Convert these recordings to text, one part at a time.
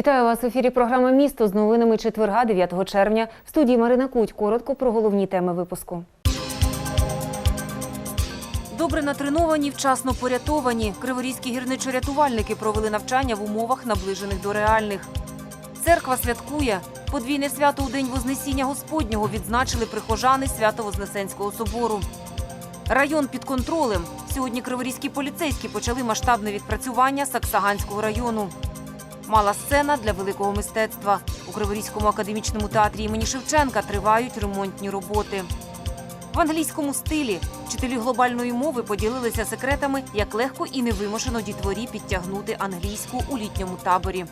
Вітаю вас в ефірі програми Місто з новинами четверга, 9 червня. В студії Марина Куть. Коротко про головні теми випуску. Добре натреновані, вчасно порятовані. Криворізькі гірничо-рятувальники провели навчання в умовах, наближених до реальних. Церква святкує. Подвійне свято у День Вознесіння Господнього відзначили прихожани Свято-Вознесенського собору. Район під контролем. Сьогодні криворізькі поліцейські почали масштабне відпрацювання Саксаганського району. Мала сцена для великого мистецтва. У Криворізькому академічному театрі імені Шевченка тривають ремонтні роботи. В англійському стилі вчителі глобальної мови поділилися секретами, як легко і невимушено дітворі підтягнути англійську у літньому таборі.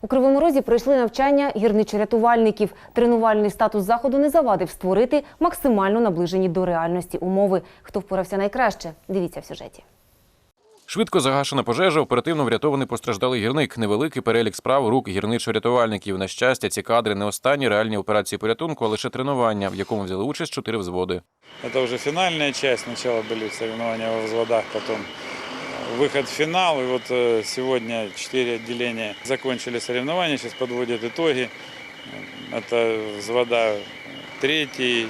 У Кривому Розі пройшли навчання гірничо-рятувальників. Тренувальний статус заходу не завадив створити максимально наближені до реальності умови. Хто впорався найкраще? Дивіться в сюжеті. Швидко загашена пожежа, оперативно врятований постраждалий гірник. Невеликий перелік справ рук гірничо-рятувальників. На щастя, ці кадри не останні реальні операції порятунку, а лише тренування, в якому взяли участь чотири взводи. Это уже финальная часть. Сначала были соревнования во взводах, потом выход в финал. И вот э, сегодня четыре отделения закончили соревнования, сейчас подводят итоги. Это взвода третий,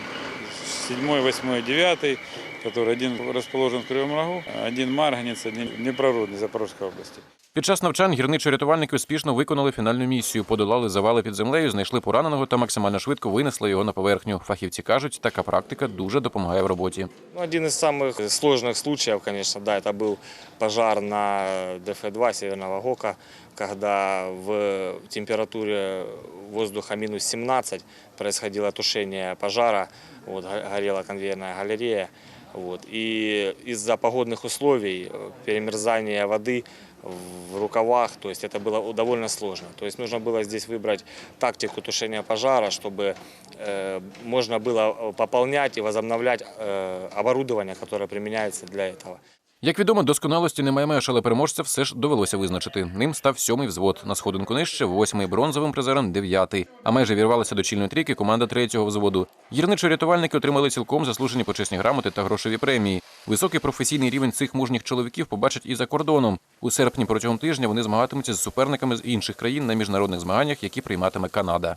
седьмой, восьмой, девятый, который один расположен в Кривом Рогу, один Марганец, один Днепрорудный Запорожской области. Під час навчань гірничо-рятувальники успішно виконали фінальну місію, подолали завали під землею, знайшли пораненого та максимально швидко винесли його на поверхню. Фахівці кажуть, така практика дуже допомагає в роботі. Ну, один из самых сложных случаев, конечно, да, это был пожар на ДФ-2 Северного ГОКа, когда в температуре воздуха минус 17 происходило тушение пожара, вот, го- горела конвейерная галерея. Вот, и из-за погодных условий, э, перемерзания воды в рукавах, то есть это было довольно сложно. То есть нужно было здесь выбрать тактику тушения пожара, чтобы э, можно было э, пополнять и возобновлять э, оборудование, которое применяется для этого. Як відомо, досконалості немає меж, але переможця все ж довелося визначити. Ним став сьомий взвод. На сходинку нижче восьмий бронзовим призером дев'ятий. А майже вірвалася до чільної трійки команда третього взводу. Гірничо-рятувальники отримали цілком заслужені почесні грамоти та грошові премії. Високий професійний рівень цих мужніх чоловіків побачать і за кордоном. У серпні протягом тижня вони змагатимуться з суперниками з інших країн на міжнародних змаганнях, які прийматиме Канада.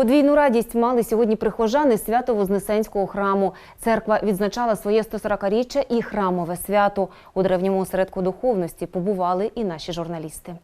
Подвійну радість мали сьогодні прихожани Свято-Вознесенського храму. Церква відзначала своє 140-річчя і храмове свято. У древньому осередку духовності побували і наші журналісти.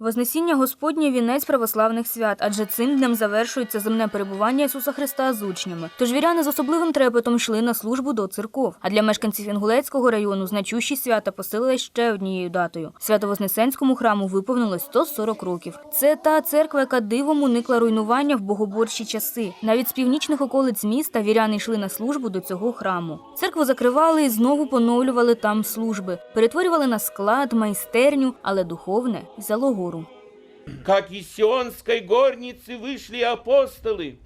Вознесіння Господнє – вінець православних свят, адже цим днем завершується земне перебування Ісуса Христа з учнями. Тож віряни з особливим трепетом йшли на службу до церков. А для мешканців Інгулецького району значущі свята посилились ще однією датою. Свято-Вознесенському храму виповнилось 140 років. Це та церква, яка дивом уникла руйнування в богоборчі часи. Навіть з північних околиць міста віряни йшли на службу до цього храму. Церкву закривали і знову поновлювали там служби, перетворювали на склад, майстерню, але духовне взяло гору. Как из Сионской горницы вышли апостолы,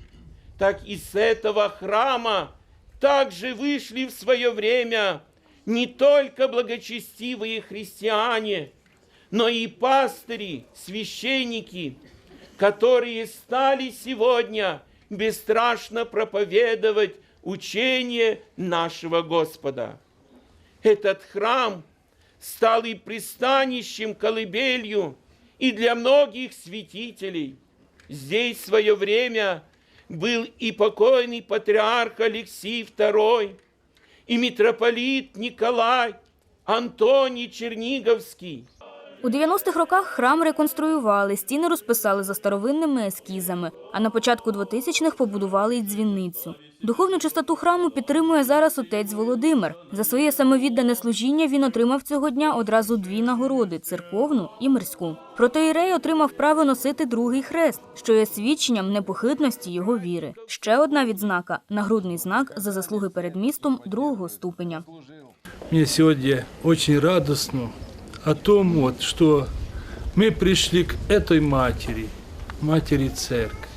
так и с этого храма также вышли в свое время не только благочестивые христиане, но и пастыри, священники, которые стали сегодня бесстрашно проповедовать учение нашего Господа. Этот храм стал и пристанищем, колыбелью и для многих святителей. Здесь в свое время был и покойный патриарх Алексий II, и митрополит Николай Антоний Черниговский. У 90-х роках храм реконструювали, стіни розписали за старовинними ескізами, а на початку 2000-х побудували й дзвіницю. Духовну чистоту храму підтримує зараз отець Володимир. За своє самовіддане служіння він отримав цього дня одразу дві нагороди церковну і мирську. Протоїрей отримав право носити другий хрест, що є свідченням непохитності його віри. Ще одна відзнака нагрудний знак за заслуги перед містом другого ступеня. Мне сегодня очень радостно о том, вот, что мы пришли к этой матери, матери церкви.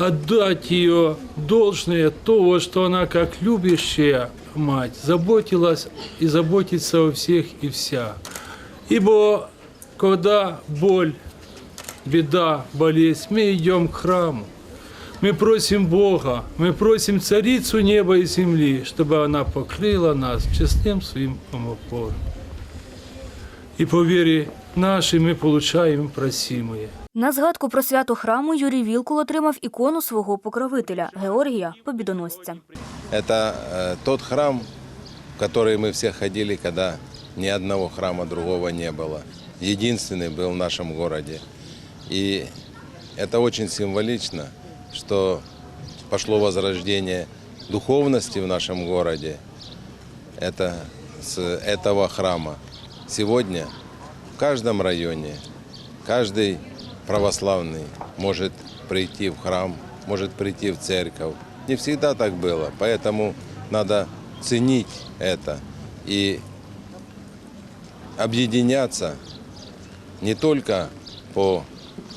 Отдать ее должное того, что она, как любящая мать, заботилась и заботится о всех и вся. Ибо когда боль, беда, болезнь, мы идем к храму. Мы просим Бога, мы просим Царицу неба и земли, чтобы она покрыла нас честным своим омофором. И по вере нашей мы получаем просимое. На згадку про свято храму Юрій Вілкул отримав ікону свого покровителя Георгія Побідоносця. Это э, тот храм, в который мы все ходили, когда ни одного храма другого не было. Единственный был в нашем городе. И это очень символично, что пошло возрождение духовности в нашем городе. Это с этого храма. Сегодня в каждом районе каждый православный может прийти в храм, может прийти в церковь. Не всегда так было, поэтому надо ценить это и объединяться не только по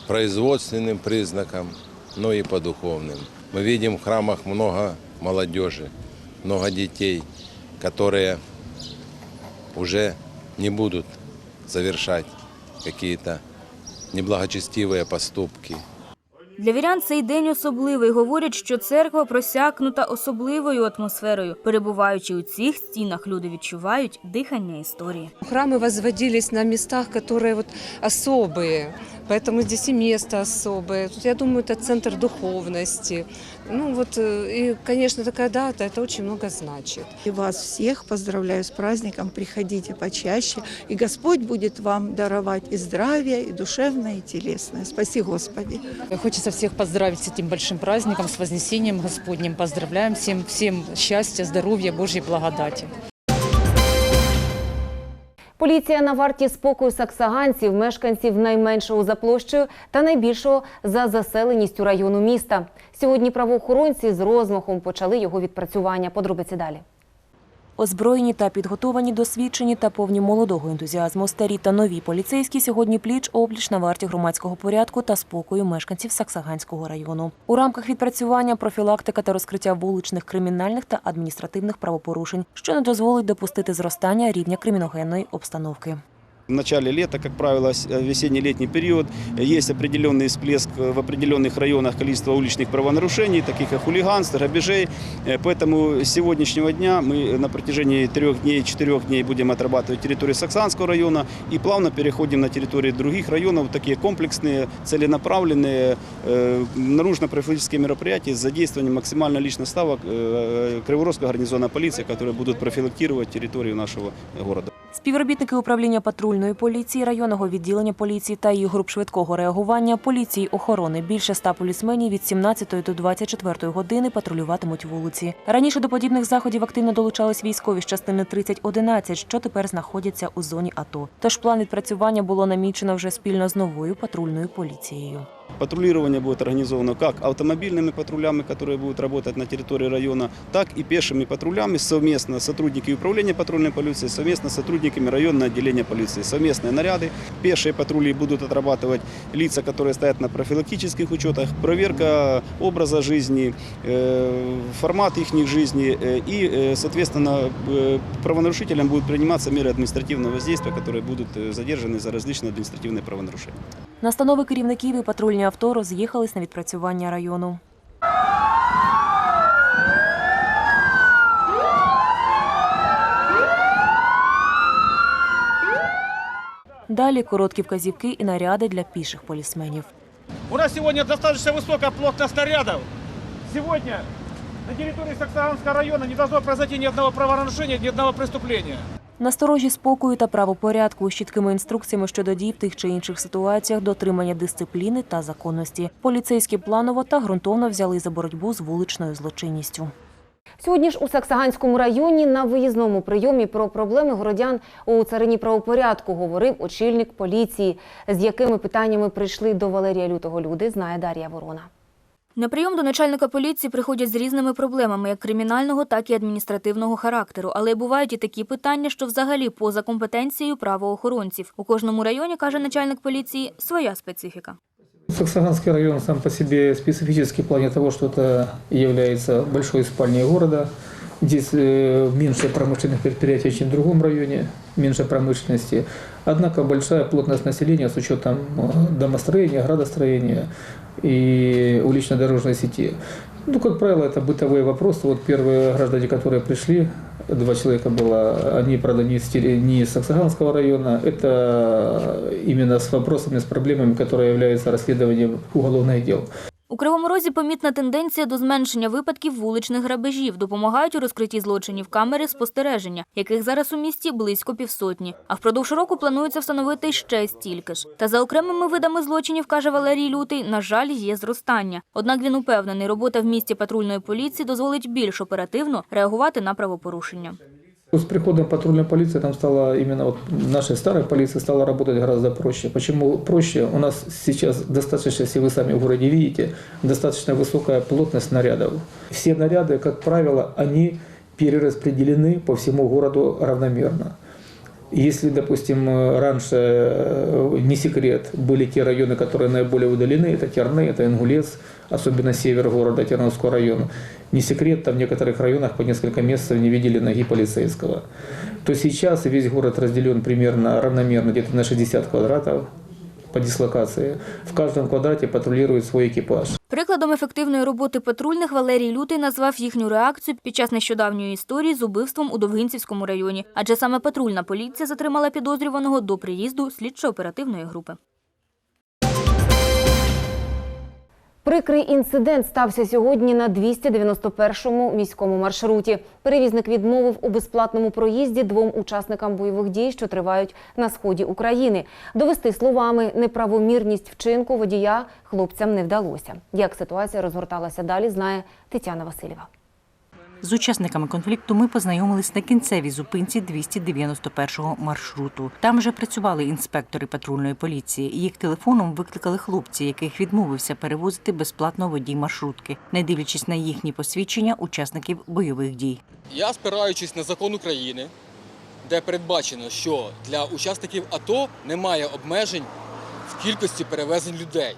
производственным признакам, но и по духовным. Мы видим в храмах много молодежи, много детей, которые уже не будут совершать какие-то неблагочестивые поступки. Для вірян цей день особливий. Говорять, що церква просякнута особливою атмосферою. Перебуваючи у цих стінах, люди відчувають дихання історії. Храмы возводились на местах, которые вот особые, поэтому здесь и место особое. Тут, я думаю, это центр духовности. Ну вот, э, и, конечно, такая дата, это очень много значит. И вас всех поздравляю с праздником. Приходите почаще, и Господь будет вам даровать и здравие, и душевное, и телесное. Спаси Господи. Хочется всех поздравить с этим большим праздником, с Вознесением Господним. Поздравляем всем, всем счастья, здоровья, Божьей благодати. Поліція на варті спокою саксаганців, мешканців найменшого за площею та найбільшого за заселеністю району міста. Сьогодні правоохоронці з розмахом почали його відпрацювання. Подробиці далі. Озброєні та підготовані, досвідчені та повні молодого ентузіазму старі та нові поліцейські сьогодні пліч опліч на варті громадського порядку та спокою мешканців Саксаганського району. У рамках відпрацювання профілактика та розкриття вуличних кримінальних та адміністративних правопорушень, що не дозволить допустити зростання рівня криміногенної обстановки. В начале лета, как правило, с- э, весенне-летний период, э, есть определенный всплеск э, в определенных районах количества уличных правонарушений, таких как хулиганств, грабежей. Э, Поэтому с сегодняшнего дня мы на протяжении трех дней, четырех дней будем отрабатывать территорию Саксанского района и плавно переходим на территории других районов, такие комплексные, целенаправленные, э, наружно-профилактические мероприятия с задействованием максимально личных ставок э, Криворожского гарнизона полиции, которые будут профилактировать территорию нашего города. Співробітники управління патрульної поліції, районного відділення поліції та її груп швидкого реагування, поліції охорони. Більше ста полісменів від 17 до 24 години патрулюватимуть вулиці. Раніше до подібних заходів активно долучались військові з частини 3011, що тепер знаходяться у зоні АТО. Тож план відпрацювання було намічено вже спільно з новою патрульною поліцією. Патрулирование будет организовано как автомобильными патрулями, которые будут работать на территории района, так и пешими патрулями совместно сотрудники управления патрульной полиции, совместно с сотрудниками районного отделения полиции. Совместные наряды. Пешие патрули будут отрабатывать лица, которые стоят на профилактических учетах, проверка образа жизни, э, формат их жизни э, и, э, соответственно, э, правонарушителям будут приниматься меры административного воздействия, которые будут э, задержаны за различные административные правонарушения. Настанови керівників і патрульні авто роз'їхались на відпрацювання району. Далі короткі вказівки і наряди для піших полісменів. У нас сегодня достаточно высокая плотность снарядов. Сегодня на территории Саксаганского района не должно произойти ни одного правонарушения, ни одного преступления. Насторожі спокою та правопорядку з чіткими інструкціями щодо дій в тих чи інших ситуаціях, дотримання дисципліни та законності. Поліцейські планово та ґрунтовно взяли за боротьбу з вуличною злочинністю. Сьогодні ж у Саксаганському районі на виїзному прийомі про проблеми городян у царині правопорядку говорив очільник поліції. З якими питаннями прийшли до Валерія Лютого люди, знає Дар'я Ворона. На прийом до начальника поліції приходять з різними проблемами, як кримінального, так і адміністративного характеру. Але бувають і такі питання, що взагалі поза компетенцією правоохоронців. У кожному районі, каже начальник поліції, своя специфіка. Саксаганский район сам по себе специфический в плане того, что это является большой спальней города. Здесь э, меньше промышленных предприятий, чем в другом районе, меньше промышленности. Однако большая плотность населения с учетом э, домостроения, градостроения. и улично-дорожной сети. Ну, как правило, это бытовые вопросы. Вот первые граждане, которые пришли, два человека было, они, правда, не из, не из Саксаганского района, это именно с вопросами, с проблемами, которые являются расследованием уголовных дел. У Кривому Розі помітна тенденція до зменшення випадків вуличних грабежів. Допомагають у розкритті злочинів камери спостереження, яких зараз у місті близько півсотні. А впродовж року планується встановити ще стільки ж. Та за окремими видами злочинів, каже Валерій Лютий, на жаль, є зростання. Однак він упевнений, робота в місті патрульної поліції дозволить більш оперативно реагувати на правопорушення. С приходом патрульной полиции там стало именно вот нашей старой полиции стало работать гораздо проще. Почему проще? У нас сейчас достаточно, если вы сами в городе видите, достаточно высокая плотность нарядов. Все наряды, как правило, они перераспределены по всему городу равномерно. Если, допустим, раньше, э, не секрет, были те районы, которые наиболее удалены, это Терны, это Ингулец, особенно север города Терновского района. Не секрет, там в некоторых районах по несколько месяцев не видели ноги полицейского. То сейчас весь город разделен примерно равномерно, где-то на 60 квадратов по дислокації. В кожному квадраті патрулює свій екіпаж. Прикладом ефективної роботи патрульних Валерій Лютий назвав їхню реакцію під час нещодавньої історії з убивством у Довгинцівському районі. Адже саме патрульна поліція затримала підозрюваного до приїзду слідчо-оперативної групи. Прикрий інцидент стався сьогодні на 291-му міському маршруті. Перевізник відмовив у безплатному проїзді двом учасникам бойових дій, що тривають на сході України. Довести словами неправомірність вчинку водія хлопцям не вдалося. Як ситуація розгорталася далі, знає Тетяна Васильєва. З учасниками конфлікту ми познайомились на кінцевій зупинці 291-го маршруту. Там вже працювали інспектори патрульної поліції. Їх телефоном викликали хлопці, яких відмовився перевозити безплатно водій маршрутки, не дивлячись на їхні посвідчення учасників бойових дій. Я спираючись на закон України, де передбачено, що для учасників АТО немає обмежень в кількості перевезень людей.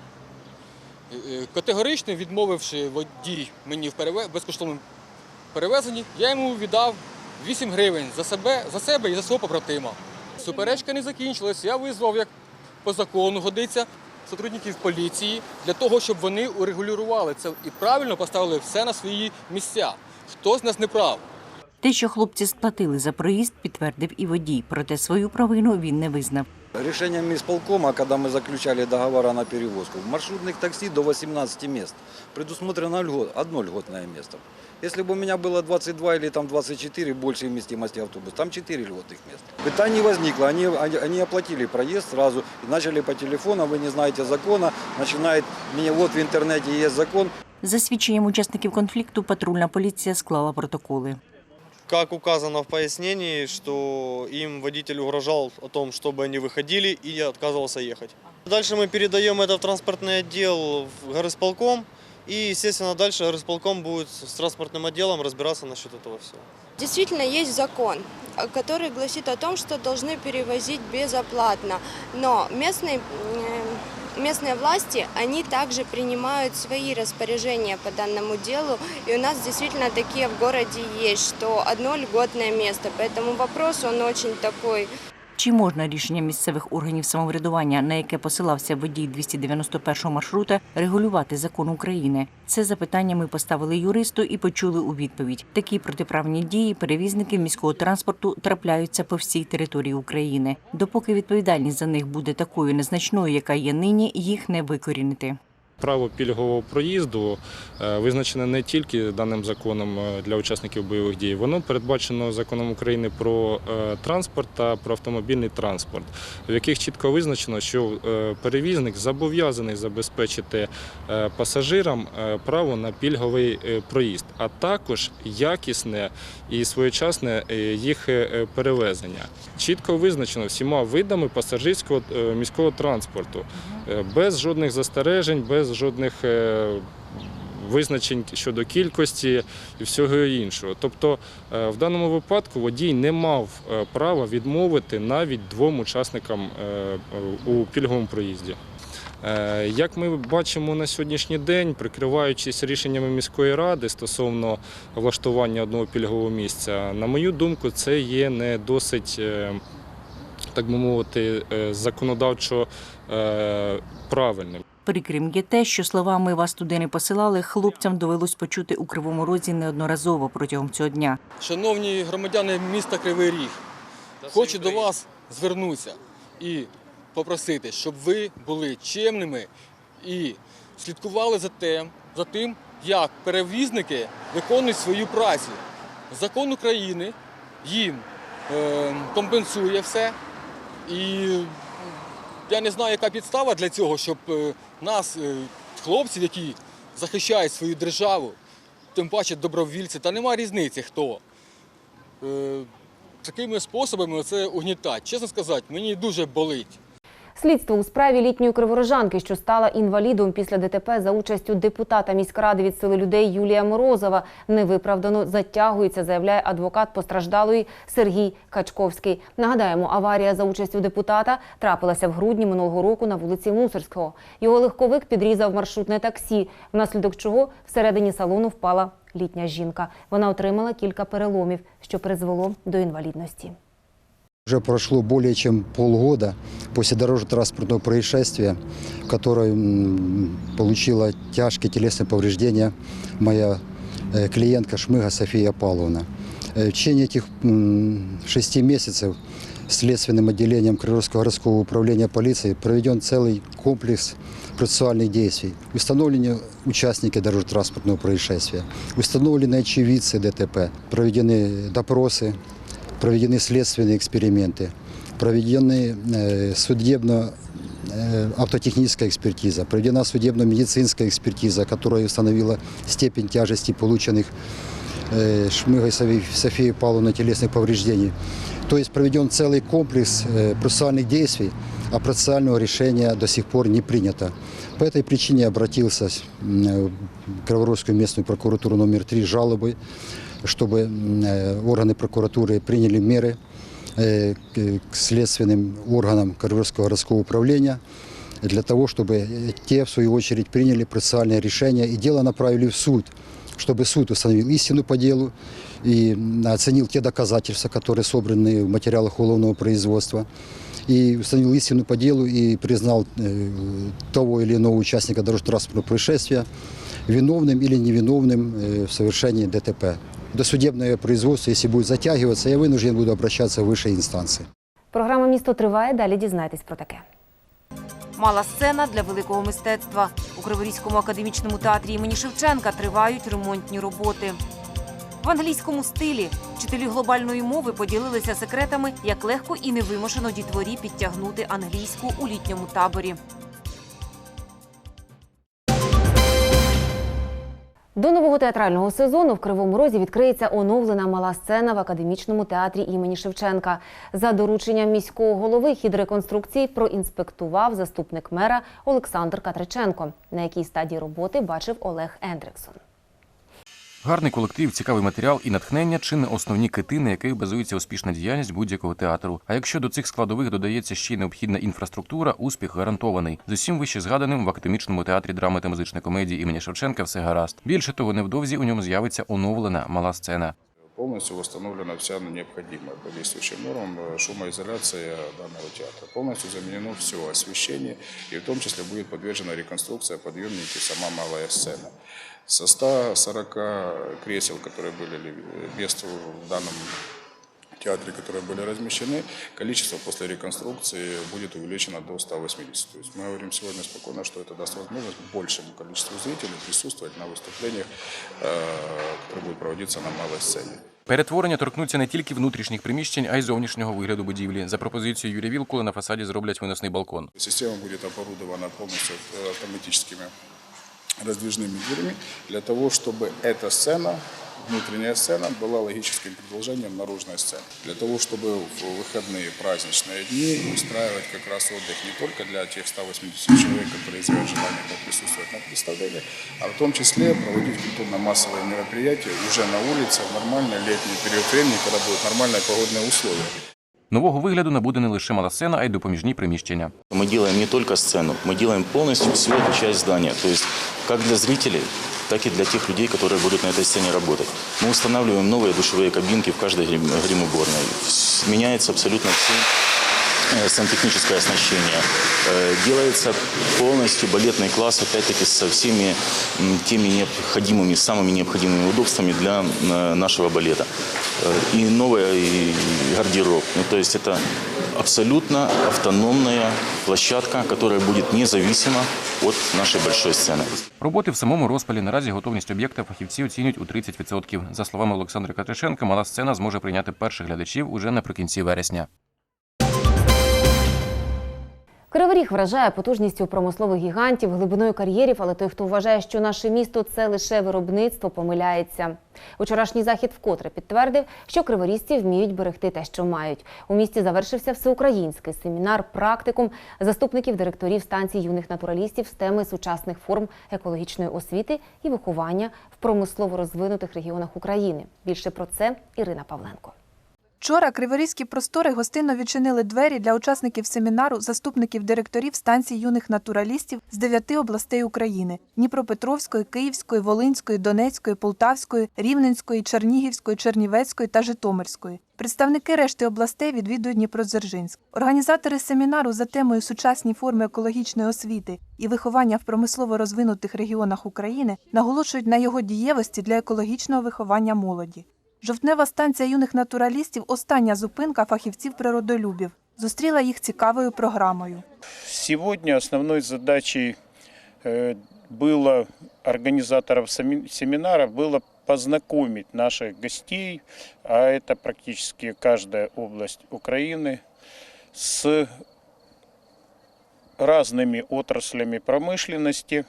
Е, е, Категорично відмовивши водій мені в безкоштовному перевезенні, я йому віддав 8 гривень за себе, за себе і за свого побратима. Суперечка не закінчилась. Я визвав, як по закону годиться, сотрудників поліції для того, щоб вони урегулювали це і правильно поставили все на свої місця. Хто з нас не прав? Те, що хлопці сплатили за проїзд, підтвердив і водій, проте свою провину він не визнав. Решением исполкома, когда мы заключали договора на перевозку, в маршрутных такси до 18 мест предусмотрено льгот, одно льготное место. Если бы у меня было 22 или там 24 большей вместимости автобус, там 4 льготных места. Пытаний не возникло, они, они, они оплатили проезд сразу и начали по телефону, вы не знаете закона, начинает, мне вот в интернете есть закон, За свідченням учасників конфлікту, патрульна поліція склала протоколи. Как указано в пояснении, что им водитель угрожал о том, чтобы они выходили и отказывался ехать. Дальше мы передаем это в транспортный отдел в горосполком. И, естественно, дальше горосполком будет с транспортным отделом разбираться насчет этого всего. Действительно, есть закон, который гласит о том, что должны перевозить безоплатно. Но местные, местные власти, они также принимают свои распоряжения по данному делу. И у нас действительно такие в городе есть, что одно льготное место. Поэтому вопрос, он очень такой Чи можна рішення місцевих органів самоврядування, на яке посилався водій 291-го маршрута, регулювати закон України? Це запитання ми поставили юристу і почули у відповідь. Такі протиправні дії перевізників міського транспорту трапляються по всій території України. Допоки відповідальність за них буде такою незначною, яка є нині, їх не викорінити. Право пільгового проїзду е, визначене не тільки даним законом е, для учасників бойових дій, воно передбачено законом України про е, транспорт та про автомобільний транспорт, в яких чітко визначено, що перевізник зобов'язаний забезпечити пасажирам право на пільговий проїзд, а також якісне і своєчасне їх перевезення. Чітко визначено всіма видами пасажирського міського транспорту, без жодних застережень, без жодних е, визначень щодо кількості і всього іншого. Тобто, е, в даному випадку водій не мав е, права відмовити навіть двом учасникам е, у пільговому проїзді. Е, Як ми бачимо на сьогоднішній день, прикриваючись рішеннями міської ради стосовно влаштування одного пільгового місця, на мою думку, це є не досить, е, так би мовити, е, законодавчо е, правильним. Прикрим є те, що словами вас туди не посилали, хлопцям довелось почути у кривому розі неодноразово протягом цього дня. Шановні громадяни міста Кривий Ріг, хочу до вас звернутися і попросити, щоб ви були чемними і слідкували за тим, за тим, як перевізники виконують свою працю. Закон України їм е, компенсує все. І я не знаю, яка підстава для цього, щоб е, нас, е, хлопців, які захищають свою державу, тим паче добровільці, та немає різниці хто. Е, Такими способами це угнітати. Чесно сказати, мені дуже болить. Слідство у справі літньої криворожанки, що стала інвалідом після ДТП за участю депутата міськради від сили людей Юлія Морозова, невиправдано затягується, заявляє адвокат постраждалої Сергій Качковський. Нагадаємо, аварія за участю депутата трапилася в грудні минулого року на вулиці Мусорського. Його легковик підрізав маршрутне таксі, внаслідок чого всередині салону впала літня жінка. Вона отримала кілька переломів, що призвело до інвалідності. Уже прошло более чем полгода после дорожно-транспортного происшествия, в которой м, получила тяжкие телесные повреждения моя э, клиентка Шмыга София Павловна. Э, В течение этих м, шести месяцев следственным отделением Крыловского городского управления полиции проведен целый комплекс процессуальных действий. Установлены участники дорожно-транспортного происшествия, установлены очевидцы ДТП, проведены допросы, проведены следственные эксперименты, проведены э, судебно э, автотехническая экспертиза, проведена судебно-медицинская экспертиза, которая установила степень тяжести полученных э, Шмыгой Софи- Софией Павловной телесных повреждений. То есть проведен целый комплекс э, процессуальных действий, а процессуального решения до сих пор не принято. По этой причине я обратился м, в Криворожскую местную прокуратуру номер 3 с жалобой, чтобы э, органы прокуратуры приняли меры э, к следственным органам Криворожского городского управления для того, чтобы те, в свою очередь, приняли процессуальное решение и дело направили в суд, чтобы суд установил истину по делу и оценил те доказательства, которые собраны в материалах уголовного производства, и установил истину по делу и признал э, того или иного участника дорожно-транспортного происшествия виновным или невиновным э, в совершении ДТП. Досудебное производство, если будет затягиваться, я вынужден буду обращаться в высшие инстанции. Програма місто триває. Далі дізнайтесь про таке. Мала сцена для великого мистецтва. У Криворізькому академічному театрі імені Шевченка тривають ремонтні роботи. В англійському стилі вчителі глобальної мови поділилися секретами, як легко і невимушено дітворі підтягнути англійську у літньому таборі. До нового театрального сезону в Кривому Розі відкриється оновлена мала сцена в академічному театрі імені Шевченка. За дорученням міського голови хід реконструкції проінспектував заступник мера Олександр Катриченко. На якій стадії роботи бачив Олег Ендриксон. Гарний колектив, цікавий матеріал і натхнення чи не основні кити, на яких базується успішна діяльність будь-якого театру. А якщо до цих складових додається ще й необхідна інфраструктура, успіх гарантований. З усім вище згаданим в академічному театрі драми та музичної комедії імені Шевченка все гаразд. Більше того, невдовзі у ньому з'явиться оновлена мала сцена. Полностью восстановлена вся необходимая по действующим нормам э, шумоизоляция данного театра. Полностью заменено все освещение, и в том числе будет подвержена реконструкция подъемники, сама малая сцена Со 140 кресел, которые были ли- мест в данном театре, которые были размещены, количество после реконструкции будет увеличено до 180. То есть мы говорим сегодня спокойно, что это даст возможность большему количеству зрителей присутствовать на выступлениях, э, которые будут проводиться на малой сцене. Перетворення торкнуться не тільки внутрішніх приміщень, а й зовнішнього вигляду будівлі. За пропозицією Юрія Вілкула на фасаді зроблять виносний балкон. Система будет оборудована полностью э, автоматическими раздвижными дверями для того, чтобы эта сцена, внутренняя сцена, была логическим продолжением наружной сцены. Для того, чтобы в выходные праздничные дни устраивать как раз отдых не только для тех 180 человек, которые изъявят желание присутствовать на представлении, а в том числе проводить культурно-массовые мероприятия уже на улице в нормальный летний период времени, когда будут нормальные погодные условия. Нового вигляду набуде не лише мала сцена, а й допоміжні приміщення. Мы делаем не только сцену, мы делаем полностью всю эту часть здания. То есть как для зрителей, так и для тех людей, которые будут на этой сцене работать. Мы устанавливаем новые душевые кабинки в каждой грим- грим-уборной. С- Меняется абсолютно все. э, сантехническое оснащение. Э, Делается полностью балетный класс, опять-таки, со всеми м, теми необходимыми, самыми необходимыми удобствами для э, нашего балета. Э, И новый и гардероб. Ну, то есть это абсолютно автономная площадка, которая будет независима от нашей большой сцены. Роботи в самому розпалі наразі готовність об'єкта фахівці оцінюють у 30%. За словами Олександра Катришенка, мала сцена зможе прийняти перших глядачів уже наприкінці вересня. Кривий вражає потужністю промислових гігантів, глибиною кар'єрів, але той, хто вважає, що наше місто це лише виробництво, помиляється. Учорашній захід вкотре підтвердив, що криворізці вміють берегти те, що мають. У місті завершився всеукраїнський семінар практикум заступників директорів станцій юних натуралістів з теми сучасних форм екологічної освіти і виховання в промислово розвинутих регіонах України. Більше про це Ірина Павленко. Вчора криворізькі простори гостинно відчинили двері для учасників семінару заступників директорів станцій юних натуралістів з дев'яти областей України: Дніпропетровської, Київської, Волинської, Донецької, Полтавської, Рівненської, Чернігівської, Чернівецької та Житомирської. Представники решти областей відвідують Дніпродзержинськ. Організатори семінару за темою сучасні форми екологічної освіти і виховання в промислово розвинутих регіонах України наголошують на його дієвості для екологічного виховання молоді. Жовтнева станція юних натуралістів остання зупинка фахівців-природолюбів. Зустріла їх цікавою програмою. Сегодня основной задачей э, было организаторов семи- семинара было познакомить наших гостей, а это практически каждая область Украины, с разными отраслями промышленности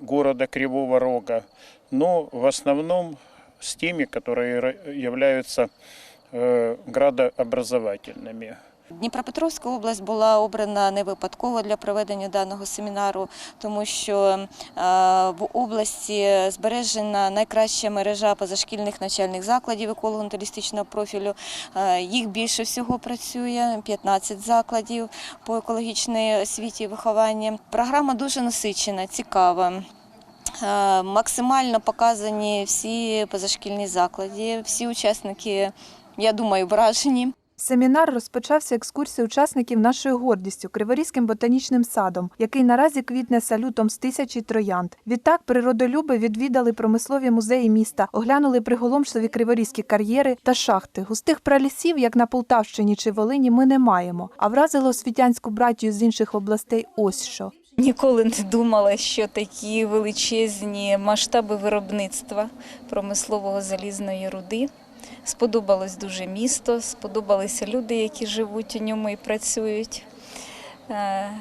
города Кривого Рога, но в основном с теми, которые ра- являются э, градообразовательными. Дніпропетровська область була обрана не випадково для проведення даного семінару, тому що е, в області збережена найкраща мережа позашкільних навчальних закладів еколого-натуралістичного профілю. Е, Їх більше всього працює 15 закладів по екологічній освіті і вихованні. Програма дуже насичена, цікава. Е, Максимально показані всі позашкільні заклади, всі учасники, я думаю, вражені. Семінар розпочався екскурсією учасників нашою гордістю Криворізьким ботанічним садом, який наразі квітне салютом з тисячі троянд. Відтак природолюби відвідали промислові музеї міста, оглянули приголомшливі криворізькі кар'єри та шахти. Густих пралісів, як на Полтавщині чи Волині, ми не маємо. А вразило освітянську братію з інших областей ось що. Ніколи не думала, що такі величезні масштаби виробництва промислового залізної руди. Сподобалось дуже місто, сподобалися люди, які живуть у ньому і працюють. Е,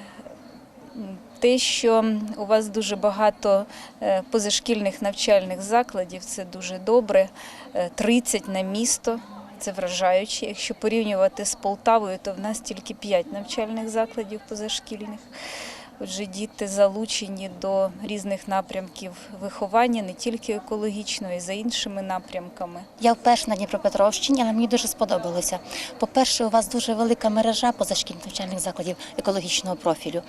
Те, що у вас дуже багато е, позашкільних навчальних закладів, це дуже добре. Е, 30 на місто. Це вражаюче. Якщо порівнювати з Полтавою, то в нас тільки 5 навчальних закладів позашкільних. Отже, діти залучені до різних напрямків виховання, не тільки екологічного, і за іншими напрямками. Я вперше на Дніпропетровщині, але мені дуже сподобалося. По-перше, у вас дуже велика мережа позашкільних навчальних закладів екологічного профілю.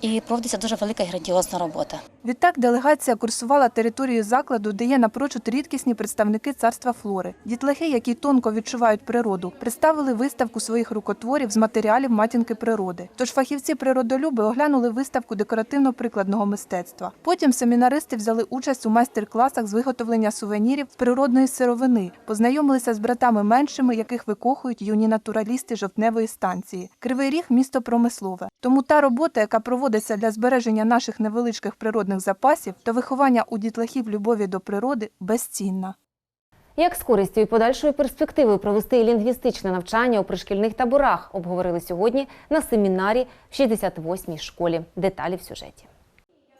І проводиться дуже велика і грандіозна робота. Відтак делегація курсувала територію закладу, де є напрочуд рідкісні представники царства флори. Дітлахи, які тонко відчувають природу, представили виставку своїх рукотворів з матеріалів матінки природи. Тож фахівці-природолюби оглянули виставку декоративно-прикладного мистецтва. Потім семінаристи взяли участь у майстер-класах з виготовлення сувенірів з природної сировини, познайомилися з братами меншими, яких викохують юні натуралісти жовтневої станції. Кривий ріг місто промислове. Тому та робота, яка проводиться для збереження наших невеличких природних запасів та виховання у дітлахів любові до природи, безцінна. Як з користю і подальшою перспективою провести лінгвістичне навчання у пришкільних таборах обговорили сьогодні на семінарі в 68-й школі. Деталі в сюжеті.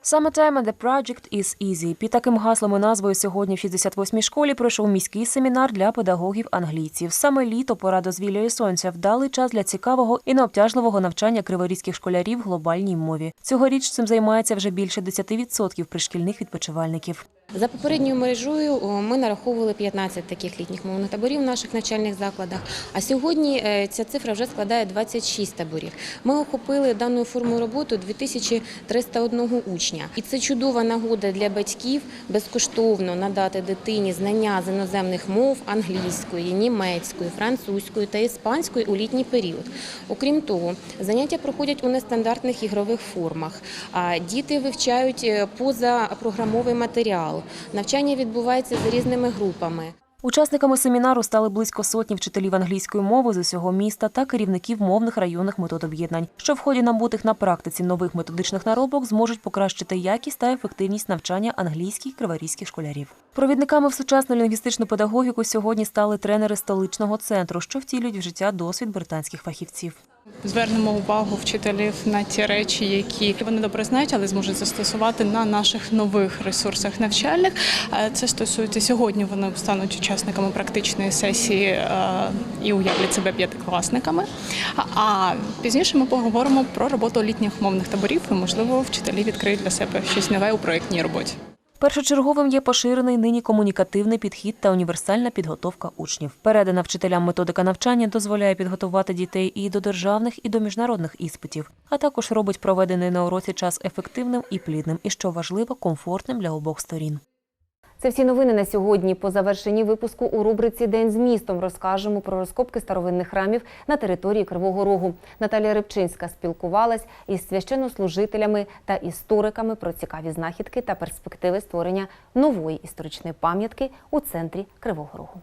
Summertime at the Project is easy. Під таким гаслом і назвою сьогодні в 68-й школі пройшов міський семінар для педагогів англійців. Саме літо, пора дозвілля і сонця, вдалий час для цікавого і необтяжливого навчання криворізьких школярів в глобальній мові. Цьогоріч цим займається вже більше 10% пришкільних відпочивальників. За попередньою мережою ми нараховували 15 таких літніх мовних таборів в наших навчальних закладах. А сьогодні е, ця цифра вже складає 26 таборів. Ми охопили даною формою роботи 2301 учня. І це чудова нагода для батьків безкоштовно надати дитині знання з іноземних мов англійської, німецької, французької та іспанської у літній період. Окрім того, заняття проходять у нестандартних ігрових формах. Діти вивчають е, позапрограмовий матеріал. Навчання відбувається за різними групами. Учасниками семінару стали близько сотні вчителів англійської мови з усього міста та керівників мовних районних методоб'єднань, що в ході набутих на практиці нових методичних наробок зможуть покращити якість та ефективність навчання англійських криворізьких школярів. Провідниками в сучасну лінгвістичну педагогіку сьогодні стали тренери столичного центру, що втілюють в життя досвід британських фахівців. Звернемо увагу вчителів на ті речі, які вони добре знають, але зможуть застосувати на наших нових ресурсах навчальних. Е, Це стосується сьогодні. Вони стануть учасниками практичної сесії е, і уявлять себе п'ятикласниками. А- А пізніше ми поговоримо про роботу літніх мовних таборів і, можливо, вчителі відкриють для себе щось нове у проєктній роботі. Першочерговим є поширений нині комунікативний підхід та універсальна підготовка учнів. Передана вчителям методика навчання дозволяє підготувати дітей і до державних, і до міжнародних іспитів, а також робить проведений на уроці час ефективним і плідним, і що важливо, комфортним для обох сторін. Це всі новини на сьогодні. По завершенні випуску у рубриці День з містом розкажемо про розкопки старовинних храмів на території Кривого Рогу. Наталія Рибчинська спілкувалась із священнослужителями та істориками про цікаві знахідки та перспективи створення нової історичної пам'ятки у центрі Кривого Рогу.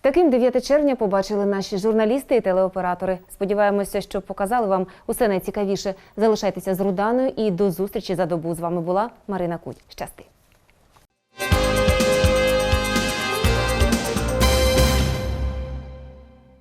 Таким 9 червня побачили наші журналісти і телеоператори. Сподіваємося, що показали вам усе найцікавіше. Залишайтеся з Руданою і до зустрічі за добу. З вами була Марина Куть. Щасти.